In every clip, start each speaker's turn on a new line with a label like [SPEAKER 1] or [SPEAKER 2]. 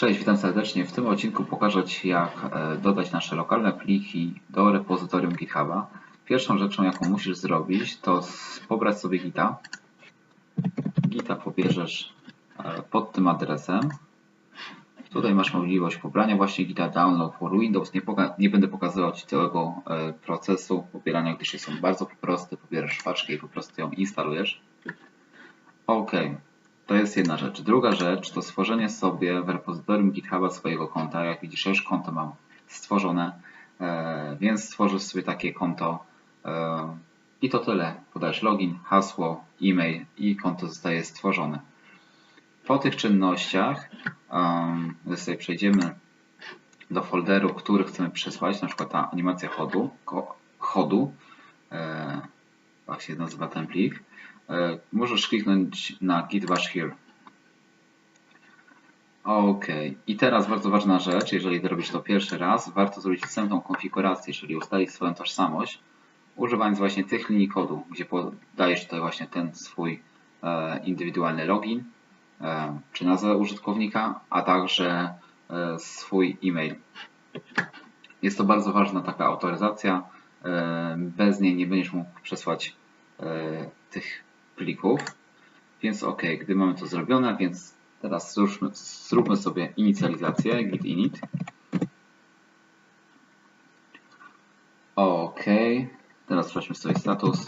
[SPEAKER 1] Cześć, witam serdecznie. W tym odcinku pokażę Ci jak e, dodać nasze lokalne pliki do repozytorium GitHuba. Pierwszą rzeczą jaką musisz zrobić to pobrać sobie Gita. Gita pobierzesz e, pod tym adresem. Tutaj masz możliwość pobrania właśnie Gita Download for Windows. Nie, nie będę pokazywał Ci całego e, procesu pobierania, gdyż jest on bardzo prosty. Pobierasz paczkę i po prostu ją instalujesz. OK. To jest jedna rzecz. Druga rzecz to stworzenie sobie w repozytorium GitHuba swojego konta. Jak widzisz, ja już konto mam stworzone, e, więc stworzysz sobie takie konto e, i to tyle. Podajesz login, hasło, e-mail i konto zostaje stworzone. Po tych czynnościach sobie przejdziemy do folderu, który chcemy przesłać, na przykład ta animacja chodu, chodu e, tak się nazywa ten plik, e, możesz kliknąć na Git Bash Here. Ok, i teraz bardzo ważna rzecz, jeżeli robisz to pierwszy raz, warto zrobić wstępną konfigurację, czyli ustalić swoją tożsamość, używając właśnie tych linii kodu, gdzie podajesz tutaj właśnie ten swój e, indywidualny login, e, czy nazwę użytkownika, a także e, swój e-mail. Jest to bardzo ważna taka autoryzacja, e, bez niej nie będziesz mógł przesłać e, tych plików. Więc ok, gdy mamy to zrobione, więc teraz zróbmy, sobie inicjalizację, git init. Ok, teraz sprawdźmy sobie status.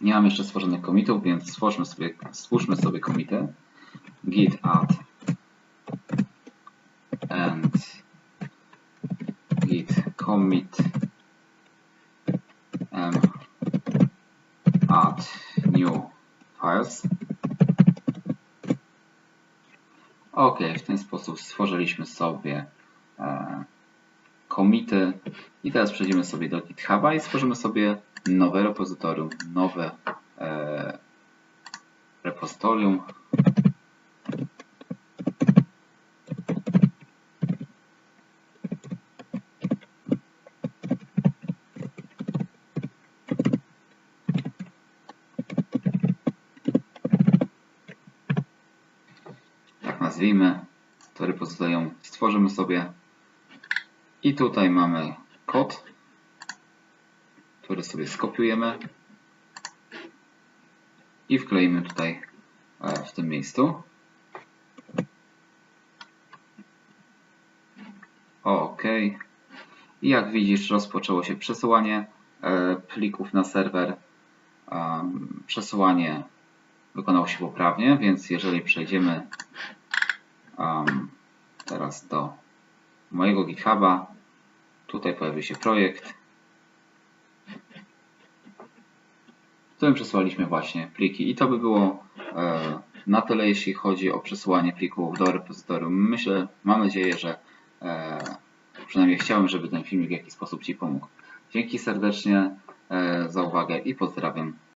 [SPEAKER 1] Nie mam jeszcze stworzonych commitów, więc stwórzmy sobie, stwórzmy sobie commity. git add and git commit um, add new files. Ok, w ten sposób stworzyliśmy sobie e, i teraz przejdziemy sobie do GitHuba i stworzymy sobie nowe repozytorium, nowe e, repozytorium. Nazwijmy, to repozytorium stworzymy sobie i tutaj mamy kod, który sobie skopiujemy i wkleimy tutaj e, w tym miejscu. OK. I jak widzisz, rozpoczęło się przesyłanie e, plików na serwer. Przesyłanie wykonało się poprawnie, więc jeżeli przejdziemy um, teraz do mojego GitHuba, tutaj pojawi się projekt, w którym przesłaliśmy właśnie pliki i to by było e, na tyle, jeśli chodzi o przesyłanie plików do repozytorium. Myślę, mam nadzieję, że e, przynajmniej chciałem, żeby ten filmik w jakiś sposób Ci pomógł. Dzięki serdecznie e, za uwagę i pozdrawiam.